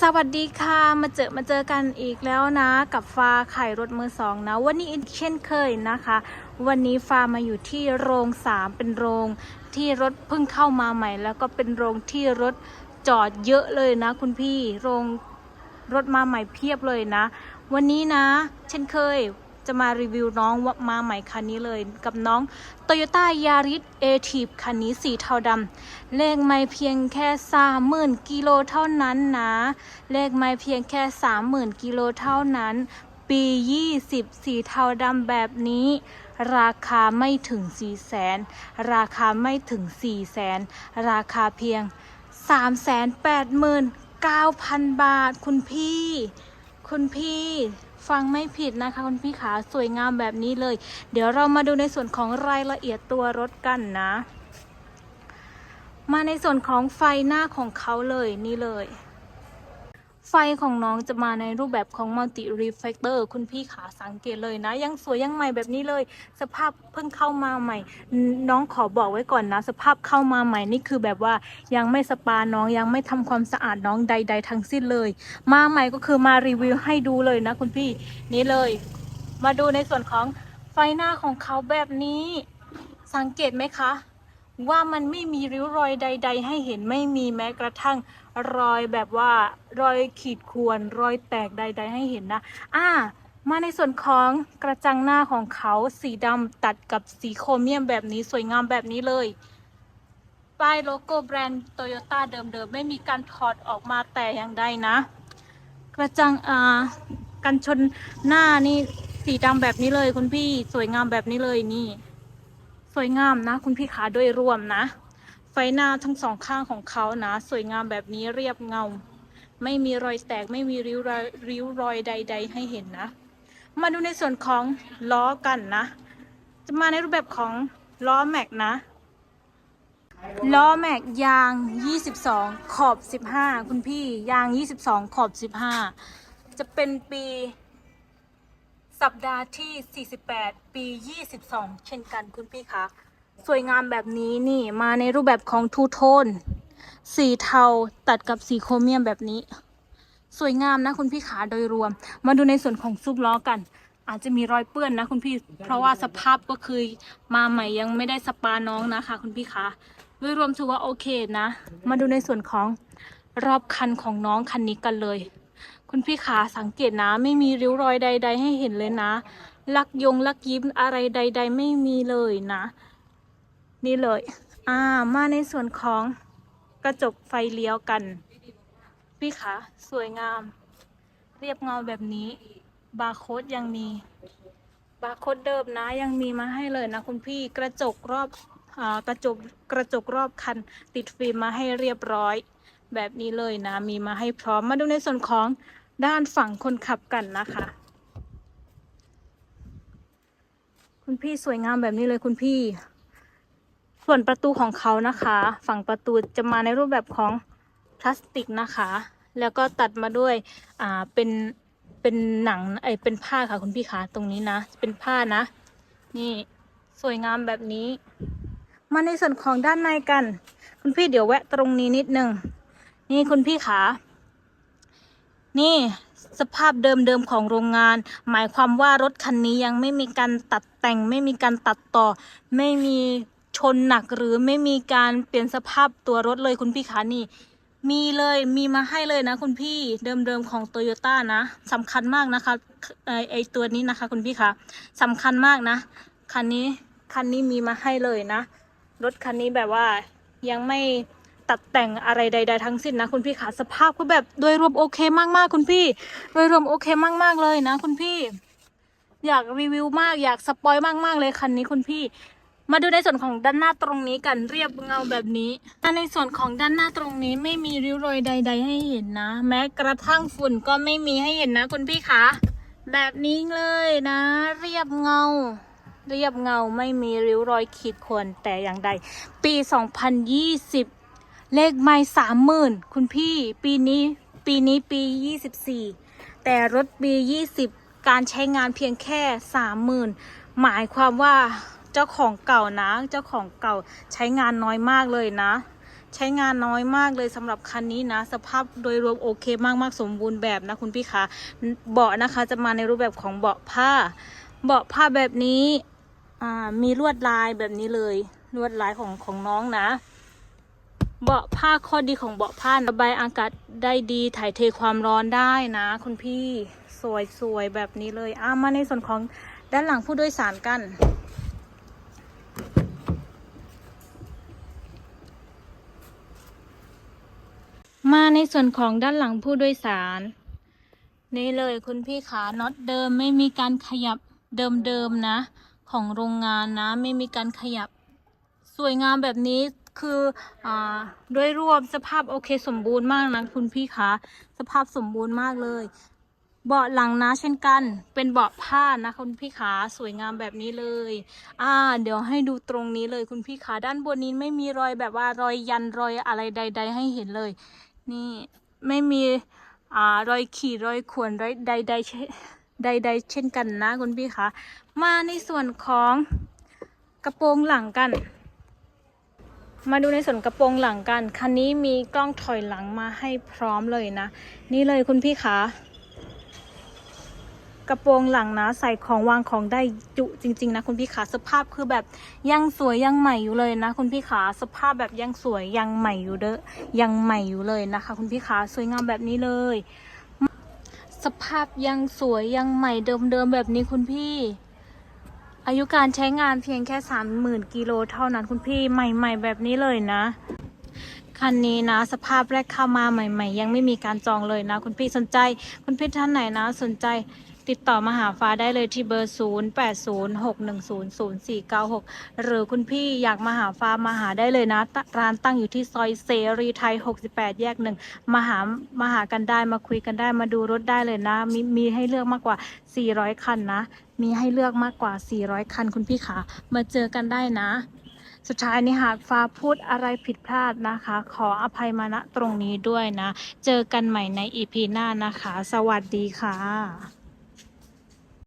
สวัสดีค่ะ มาเจอมาเจอกันอีกแล้วนะ กับฟ้าไข่รถมือสองนะ วันนี้อีกเช่นเคยนะคะ วันนี้ฟ้ามาอยู่ที่โรงสามเป็นโรงที่รถเพิ่งเข้ามาใหม่ แล้วก็เป็นโรงที่รถจอดเยอะเลยนะ คุณพี่โรงรถมาใหม่เพียบเลยนะ วันนี้นะ เช่นเคย จะมารีวิวน้องว่ามาใหม่คันนี้เลย กับน้อง Toyota Yaris a t i v คันนี้สีเทาดำเลขไม่เพียงแค่สามหมื่นกิโลเท่านั้นนะ เลขไม่เพียงแค่สามหมื่นกิโลเท่านั้น ปียี่สิบสีเทาดำแบบนี้ราคาไม่ถึงสี่แสนราคาไม่ถึงสี่แสนราคาเพียงสามแสนแปดหมื่นเก้าพันบาท คุณพี่ คุณพี่ ฟังไม่ผิดนะคะคุณพี่ขาสวยงามแบบนี้เลย เดี๋ยวเรามาดูในส่วนของรายละเอียดตัวรถกันนะ มาในส่วนของไฟหน้าของเขาเลยนี่เลย ไฟของน้องจะมาในรูปแบบของ multi reflector คุณพี่ขาสังเกตเลยนะ ยังสวยยังใหม่แบบนี้เลย สภาพเพิ่งเข้ามาใหม่ น้องขอบอกไว้ก่อนนะ สภาพเข้ามาใหม่นี่คือแบบว่ายังไม่สปาน้องยังไม่ทำความสะอาดน้องใด ๆ ทั้งสิ้นเลย มาใหม่ก็คือมารีวิวให้ดูเลยนะ คุณพี่นี่เลย มาดูในส่วนของไฟหน้าของเขาแบบนี้ สังเกตไหมคะ ว่ามันไม่มีริ้วรอยใด ๆ ให้เห็นไม่มีแม้กระทั่งรอยแบบว่ารอยขีดข่วนรอยแตกใด ๆ ให้เห็นนะ อ่า มาในส่วนของกระจังหน้าของเขาสีดำตัดกับสีโครเมียมแบบนี้สวยงามแบบนี้เลย ป้ายโลโก้แบรนด์โตโยต้าเดิมๆ ไม่มีการถอดออกมาแต่อย่างใดนะ กระจังอ่ากันชนหน้านี่สีดำแบบนี้เลยคุณพี่สวยงามแบบนี้เลยนี่ สวยงามนะ คุณพี่ขาโดยรวมนะ ไฟหน้าทั้งสองข้างของเขานะ สวยงามแบบนี้เรียบเงา ไม่มีรอยแตกไม่มีริ้วรอยริ้วรอยใด ๆ ให้เห็นนะ มาดูในส่วนของล้อกันนะ จะมาในรูปแบบของล้อแม็กนะล้อแม็กยาง 22 ขอบ 15 คุณพี่ยาง 22 ขอบ 15 จะเป็นปี สัปดาห์ที่ 48 ปี 22 เช่นกันคุณพี่คะ สวยงามแบบนี้นี่มาในรูปแบบของทูโทน สีเทาตัดกับสีโครเมียมแบบนี้ สวยงามนะคุณพี่ขาโดยรวม มาดูในส่วนของซุปล้อกัน อาจจะมีรอยเปื้อนนะคุณพี่ เพราะว่าสภาพก็คือมาใหม่ยังไม่ได้สปาน้องนะคะ คุณพี่คะโดยรวมถือว่าโอเคนะ มาดูในส่วนของรอบคันของน้องคันนี้กันเลย คุณพี่ขาสังเกตนะ ไม่มีริ้วรอยใด ๆ ให้เห็นเลยนะ ลักยงลักยิ้มอะไรใด ๆ ไม่มีเลยนะ นี่เลย อ่ามาในส่วนของกระจกไฟเลี้ยวกัน พี่ขาสวยงาม เรียบเงาแบบนี้ บาร์โค้ดยังมี บาร์โค้ดเดิมนะ ยังมีมาให้เลยนะ คุณพี่กระจกรอบอกระจกกระจกรอบคันติดฟิล์มมาให้เรียบร้อย แบบนี้เลยนะ มีมาให้พร้อมมาดูในส่วนของด้านฝั่งคนขับกันนะคะ คุณพี่สวยงามแบบนี้เลยคุณพี่ ส่วนประตูของเขานะคะ ฝั่งประตูจะมาในรูปแบบของพลาสติกนะคะ แล้วก็ตัดมาด้วยอ่าเป็นเป็นหนังไอเป็นผ้าค่ะคุณพี่คะตรงนี้นะ เป็นผ้านะ นี่สวยงามแบบนี้ มาในส่วนของด้านในกัน คุณพี่เดี๋ยวแวะตรงนี้นิดนึง นี่คุณพี่ขา นี่สภาพเดิมๆของโรงงาน หมายความว่ารถคันนี้ยังไม่มีการตัดแต่ง ไม่มีการตัดต่อ ไม่มีชนหนักหรือไม่มีการเปลี่ยนสภาพตัวรถเลยคุณพี่ขานี่มีเลยมีมาให้เลยนะคุณพี่เดิมๆของโตโยต้านะสำคัญมากนะคะไอไอตัวนี้นะคะ คุณพี่คะสำคัญมากนะคันนี้คันนี้มีมาให้เลยนะ รถคันนี้แบบว่ายังไม่ ตัดแต่งอะไรใด ๆ ทั้งสิ้นนะคุณพี่ขาสภาพก็แบบโดยรวมโอเคมากๆ คุณพี่ โดยรวมโอเคมากๆเลยนะ คุณพี่ อยากรีวิวมากอยากสปอยมากๆเลยคันนี้คุณพี่ มาดูในส่วนของด้านหน้าตรงนี้กันเรียบเงาแบบนี้ในส่วนของด้านหน้าตรงนี้ไม่มีริ้วรอยใด ๆ ให้เห็นนะ แม้กระทั่งฝุ่นก็ไม่มีให้เห็นนะ คุณพี่คะแบบนี้เลยนะ เรียบเงาเรียบเงาไม่มีริ้วรอยขีดข่วนแต่อย่างใด ปี 2020 เลขไม่สามหมื่นคุณพี่ปีนี้ปีนี้ปี 24 แต่รถปี 20 การใช้งานเพียงแค่สามหมื่นหมายความว่าเจ้าของเก่านะ เจ้าของเก่าใช้งานน้อยมากเลยนะ ใช้งานน้อยมากเลยสำหรับคันนี้นะ สภาพโดยรวมโอเคมากๆ สมบูรณ์แบบนะคุณพี่คะเบาะนะคะจะมาในรูปแบบของเบาะผ้า เบาะผ้าแบบนี้มีลวดลายแบบนี้เลย ลวดลายของของน้องนะ เบาะผ้าข้อดีของเบาะผ้าระบายอากาศได้ดี ถ่ายเทความร้อนได้นะคุณพี่สวยๆแบบนี้เลยอ่ามาในส่วนของด้านหลังผู้โดยสารกัน มาในส่วนของด้านหลังผู้โดยสาร นี่เลยคุณพี่ขาน็อตเดิมไม่มีการขยับเดิมๆนะ ของโรงงานนะ ไม่มีการขยับ สวยงามแบบนี้ คืออด้วยรวมสภาพโอเคสมบูรณ์มากนะคุณพี่คะสภาพสมบูรณ์มากเลย เบาะหลังนะเช่นกัน เป็นเบาะผ้านะคุณพี่ขาสวยงามแบบนี้เลย อ่า เดี๋ยวให้ดูตรงนี้เลยคุณพี่ขาด้านบนนี้ไม่มีรอยแบบว่ารอยยันรอยอะไรใด ๆ ให้เห็นเลย นี่ไม่มีอ่ารอยขีดรอยข่วนรอยใดๆใดๆเช่นกันนะคุณพี่คะ มาในส่วนของกระโปรงหลังกัน มาดูในส่วนกระโปรงหลังกัน คันนี้มีกล้องถอยหลังมาให้พร้อมเลยนะ นี่เลยคุณพี่คะกระโปรงหลังนะใส่ของวางของได้จุจริง ๆ นะคุณพี่ขาสภาพคือแบบยังสวยยังใหม่อยู่เลยนะ คุณพี่ขาสภาพแบบยังสวยยังใหม่อยู่เด้อยังใหม่อยู่เลยนะคะ คุณพี่ขาสวยงามแบบนี้เลย สภาพยังสวยยังใหม่เดิมๆแบบนี้คุณพี่ อายุการใช้งานเพียงแค่สามหมื่นกิโลเท่านั้นคุณพี่ใหม่ ๆ แบบนี้เลยนะ คันนี้นะ สภาพแรกเข้ามาใหม่ ๆ ยังไม่มีการจองเลยนะ คุณพี่สนใจ คุณพี่ท่านไหนนะ สนใจ ติดต่อมาหาฟ้าได้เลยที่เบอร์ 0 8 0 6 1 0 0 4 9 6 หรือคุณพี่อยากมาหาฟ้ามาหาได้เลยนะ ร้านตั้งอยู่ที่ซอยเสรีไทย 68 แยกหนึ่งมาหามาหากันได้มาคุยกันได้มาดูรถได้เลยนะ มีมีให้เลือกมากกว่า 400 คันนะ มีให้เลือกมากกว่า 400 คันคุณพี่ขามาเจอกันได้นะสุดท้ายนี้หากฟ้าพูดอะไรผิดพลาดนะคะ ขออภัยมาณตรงนี้ด้วยนะ เจอกันใหม่ในอีพีหน้านะคะ สวัสดีค่ะ